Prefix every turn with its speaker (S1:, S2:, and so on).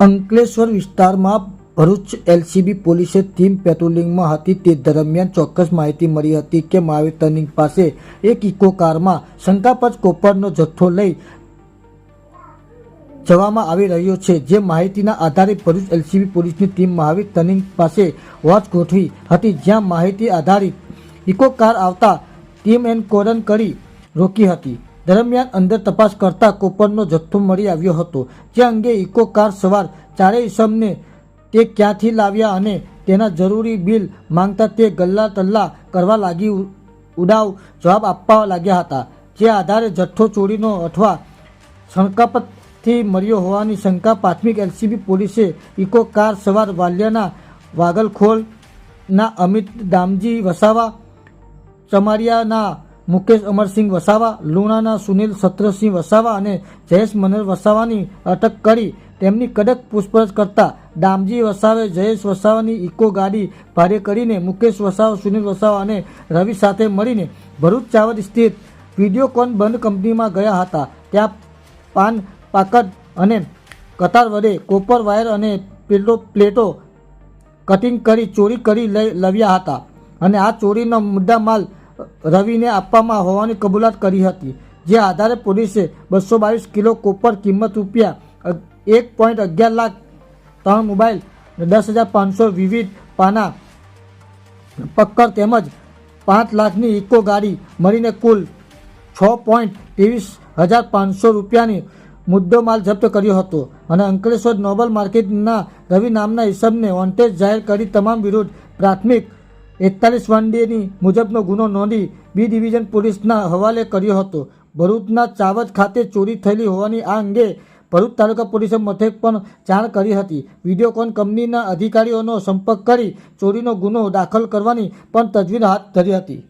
S1: અંકલેશ્વર વિસ્તારમાં ભરૂચ એલસીબી પોલીસે ટીમ પેટ્રોલિંગમાં હતી. તે દરમિયાન ચોક્કસ માહિતી મળી હતી કે મહાવીર ટર્નિંગ પાસે એક ઇકો કારમાં શંકાપદ કોપરનો જથ્થો લઈ જવામાં આવી રહ્યો છે. જે માહિતીના આધારે ભરૂચ એલસીબી પોલીસની ટીમ મહાવીર ટર્નિંગ પાસે વોચ ગોઠવી હતી. જ્યાં માહિતી આધારિત ઇકો કાર આવતા ટીમ એન કોરન કરી રોકી હતી. દરમિયાન અંદર તપાસ કરતા કોપરનો જથ્થો મળી આવ્યો હતો. જે અંગે ઇકો કાર સવાર ચારેય ઇસમને તે ક્યાંથી લાવ્યા અને તેના જરૂરી બિલ માંગતા તે ગલ્લા તલ્લા કરવા લાગી ઉડાવ જવાબ આપવા લાગ્યા હતા. જે આધારે જથ્થો ચોરીનો અથવા શંકાપતથી મળ્યો હોવાની શંકા પ્રાથમિક એલસીબી પોલીસે ઇકો કાર સવાર વાલિયાના વાગલખોલના અમિત દામજી વસાવા ચમારિયાના મુકેશ અમરસિંહ વસાવા, લુણાના સુનિલ સત્રસિંહ વસાવા અને જયેશ મનર વસાવાની અટક કરી તેમની કડક પૂછપરછ કરતા દામજી વસાવે, જયેશ વસાવાની ઇકો ગાડી ભાડે કરીને મુકેશ વસાવા, સુનિલ વસાવા અને રવિ સાથે મળીને ભરૂચ ચાવડ સ્થિત વિડીયોકોન બંધ કંપનીમાં ગયા હતા. ત્યાં પાન પાકડ અને કતાર વડે કોપર વાયર અને પેલો પ્લેટો કટિંગ કરી, ચોરી કરી લઈ લવ્યા હતા અને આ ચોરીનો મુદ્દા માલ રવિને આપવામાં હોવાની કબૂલાત કરી હતી, જે આધારે પોલીસે બસો બાવીસ કિલો કોપર કિંમત રૂપિયા એક પોઈન્ટ અગિયાર લાખ ત્રણ મોબાઈલ દસ હજાર પાંચસો વિવિધ પાના, પક્કર તેમજ પાંચ લાખની ઇકો ગાડી મળીને કુલ છ પોઈન્ટ ત્રેવીસ હજાર પાંચસો રૂપિયાની મુદ્દો માલ જપ્ત કર્યો હતો અને અંકલેશ્વર નોબલ માર્કેટના રવિ નામના ઈસમને વોન્ટેજ જાહેર કરી તમામ વિરુદ્ધ પ્રાથમિક એકતાલીસ વન ડેની મુજબનો ગુનો નોંધી બી ડિવિઝન પોલીસના હવાલે કર્યો હતો. ભરૂચના ચાવજ ખાતે ચોરી થયેલી હોવાની આ અંગે ભરૂચ તાલુકા પોલીસે મથક પણ જાણ કરી હતી. વિડીયોકોન કંપનીના અધિકારીઓનો સંપર્ક કરી ચોરીનો ગુનો દાખલ કરવાની પણ તજવીજ હાથ ધરી હતી.